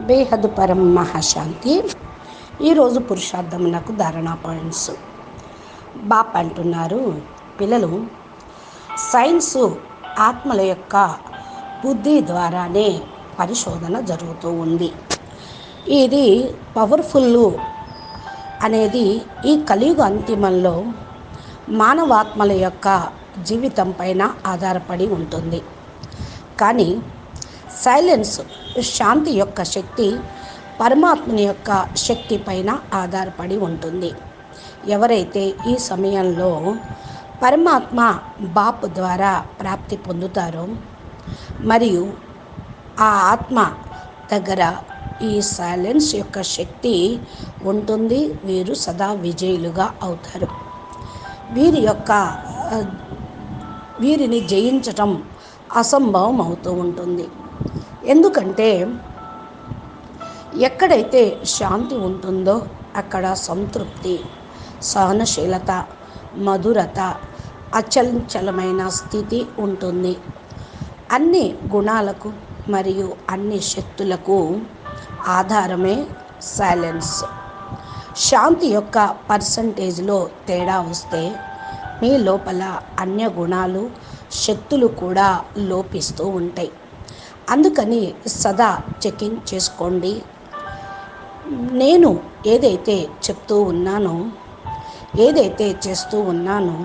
బేహద్ పరం మహాశాంతి. ఈరోజు పురుషార్థమునకు ధారణా పాయింట్స్. బాప్ అంటున్నారు పిల్లలు సైన్సు ఆత్మల యొక్క బుద్ధి ద్వారానే పరిశోధన జరుగుతూ ఉంది. ఇది పవర్ఫుల్ అనేది ఈ కలియుగ అంతిమంలో మానవాత్మల యొక్క జీవితం పైన ఆధారపడి ఉంటుంది. కానీ సైలెన్స్ శాంతి యొక్క శక్తి పరమాత్మని యొక్క శక్తి పైన ఆధారపడి ఉంటుంది. ఎవరైతే ఈ సమయంలో పరమాత్మ బాప్ ద్వారా ప్రాప్తి పొందుతారో మరియు ఆ ఆత్మ దగ్గర ఈ సైలెన్స్ యొక్క శక్తి ఉంటుంది వీరు సదా విజయులుగా అవుతారు. వీరి యొక్క వీరిని జయించటం అసంభవం అవుతూ ఉంటుంది. ఎందుకంటే ఎక్కడైతే శాంతి ఉంటుందో అక్కడ సంతృప్తి సహనశీలత మధురత అచంచలమైన స్థితి ఉంటుంది. అన్ని గుణాలకు మరియు అన్ని శక్తులకు ఆధారమే సైలెన్స్ శాంతి యొక్క పర్సంటేజ్లో తేడా వస్తే మీ లోపల అన్య గుణాలు శక్తులు కూడా లోపిస్తూ ఉంటాయి. అందుకని సదా చెకింగ్ చేసుకోండి. నేను ఏదైతే చెప్తూ ఉన్నానో ఏదైతే చేస్తూ ఉన్నానో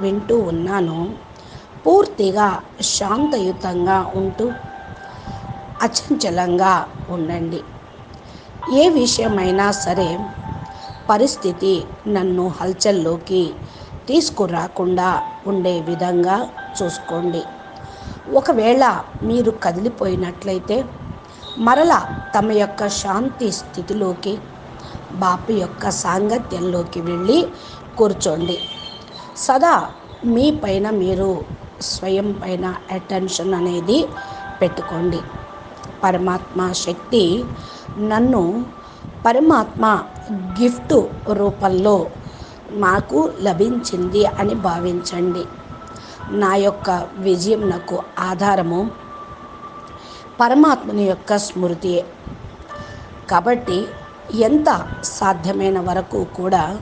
వింటూ ఉన్నానో పూర్తిగా శాంతయుతంగా ఉంటూ అచంచలంగా ఉండండి. ఏ విషయమైనా సరే పరిస్థితి నన్ను హల్చల్లోకి తీసుకురాకుండా ఉండే విధంగా చూసుకోండి. ఒకవేళ మీరు కదిలిపోయినట్లయితే మరలా తమ యొక్క శాంతి స్థితిలోకి బాపు యొక్క సాంగత్యంలోకి వెళ్ళి కూర్చోండి. సదా మీ పైన మీరు స్వయం పైన అటెన్షన్ అనేది పెట్టుకోండి. పరమాత్మ శక్తి నన్ను పరమాత్మ గిఫ్ట్ రూపంలో మాకు లభించింది అని భావించండి. నా యొక్క విజయం నాకు ఆధారము. పరమాత్మని యొక్క స్మృతియే కాబట్టి ఎంత సాధ్యమైన వరకు కూడా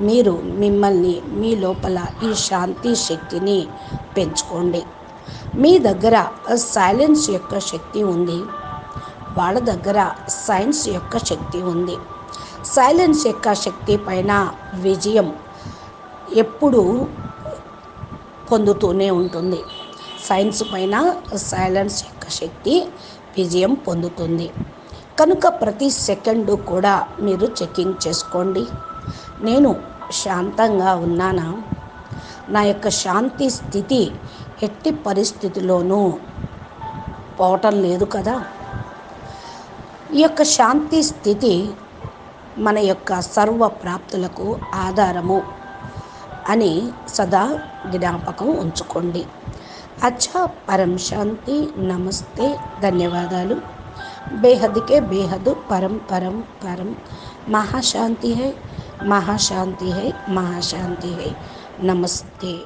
మీరు మిమ్మల్ని మీ లోపల ఈ శాంతి శక్తిని పెంచుకోండి. మీ దగ్గర సైలెన్స్ యొక్క శక్తి ఉంది. వాళ్ళ దగ్గర సైన్స్ యొక్క శక్తి ఉంది. సైలెన్స్ యొక్క శక్తి పైన విజయం ఎప్పుడూ పొందుతూనే ఉంటుంది. సైన్స్ పైన సైలెన్స్ యొక్క శక్తి విజయం పొందుతుంది. కనుక ప్రతి సెకండు కూడా మీరు చెకింగ్ చేసుకోండి. నేను శాంతంగా ఉన్నానా? నా యొక్క శాంతి స్థితి ఎట్టి పరిస్థితిలోనూ పోవటం లేదు కదా? ఈ యొక్క శాంతి స్థితి మన యొక్క సర్వ ప్రాప్తులకు ఆధారము. అని సదా జ్ఞాపకం ఉంచుకోండి. అచ్చా పరం శాంతి నమస్తే ధన్యవాదాలు. బేహద్కే బేహద్ పరం పరం పరం. మహాశాంతి హై మహాశాంతి హై మహాశాంతి హై. నమస్తే.